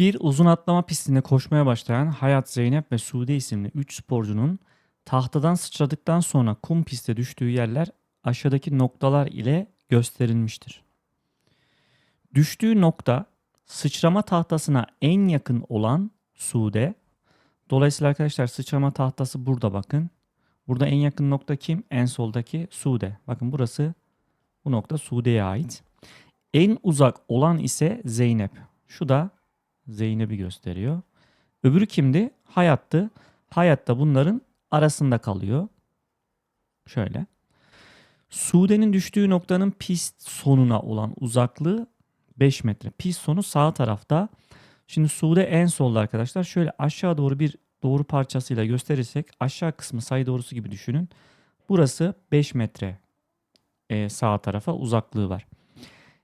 Bir uzun atlama pistinde koşmaya başlayan Hayat Zeynep ve Sude isimli 3 sporcunun tahtadan sıçradıktan sonra kum piste düştüğü yerler aşağıdaki noktalar ile gösterilmiştir. Düştüğü nokta sıçrama tahtasına en yakın olan Sude. Dolayısıyla arkadaşlar sıçrama tahtası burada bakın. Burada en yakın nokta kim? En soldaki Sude. Bakın burası bu nokta Sude'ye ait. En uzak olan ise Zeynep. Şu da Zeynep'i gösteriyor. Öbürü kimdi? Hayattı. Hayatta bunların arasında kalıyor. Şöyle. Sude'nin düştüğü noktanın pist sonuna olan uzaklığı 5 metre. Pist sonu sağ tarafta. Şimdi Sude en solda arkadaşlar. Şöyle aşağı doğru bir doğru parçasıyla gösterirsek aşağı kısmı sayı doğrusu gibi düşünün. Burası 5 metre e, sağ tarafa uzaklığı var.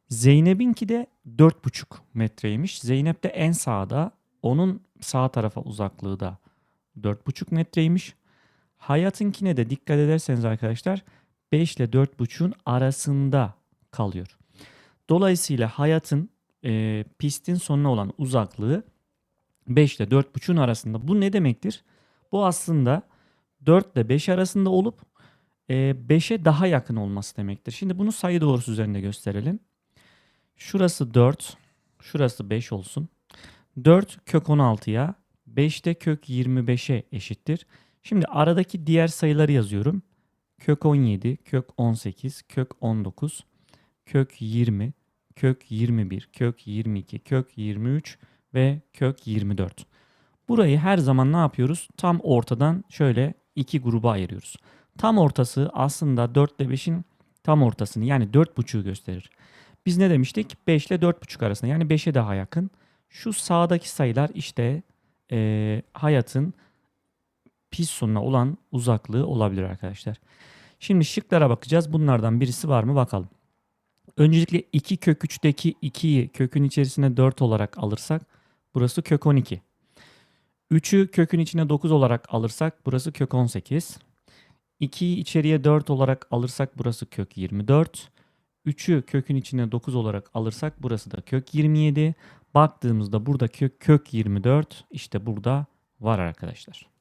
Zeynep'inki de 4,5 metreymiş. Zeynep de en sağda. Onun sağ tarafa uzaklığı da 4,5 metreymiş. Hayat'ınkine de dikkat ederseniz arkadaşlar 5 ile 4,5'un arasında kalıyor. Dolayısıyla Hayat'ın e, pistin sonuna olan uzaklığı 5 ile 4,5'un arasında. Bu ne demektir? Bu aslında 4 ile 5 arasında olup e, 5'e daha yakın olması demektir. Şimdi bunu sayı doğrusu üzerinde gösterelim. Şurası 4, şurası 5 olsun. 4 kök 16'ya, 5 de kök 25'e eşittir. Şimdi aradaki diğer sayıları yazıyorum. Kök 17, kök 18, kök 19, kök 20, kök 21, kök 22, kök 23 ve kök 24. Burayı her zaman ne yapıyoruz? Tam ortadan şöyle iki gruba ayırıyoruz. Tam ortası aslında 4 ile 5'in tam ortasını yani 4,5'u gösterir. Biz ne demiştik? 5 ile 4,5 arasında yani 5'e daha yakın. Şu sağdaki sayılar işte e, hayatın pis sonuna olan uzaklığı olabilir arkadaşlar. Şimdi şıklara bakacağız. Bunlardan birisi var mı bakalım. Öncelikle 2 kök 3'teki 2'yi kökün içerisine 4 olarak alırsak burası kök 12. 3'ü kökün içine 9 olarak alırsak burası kök 18. 2'yi içeriye 4 olarak alırsak burası kök 24. 3'ü kökün içine 9 olarak alırsak burası da kök 27. Baktığımızda burada kök, kök 24 işte burada var arkadaşlar.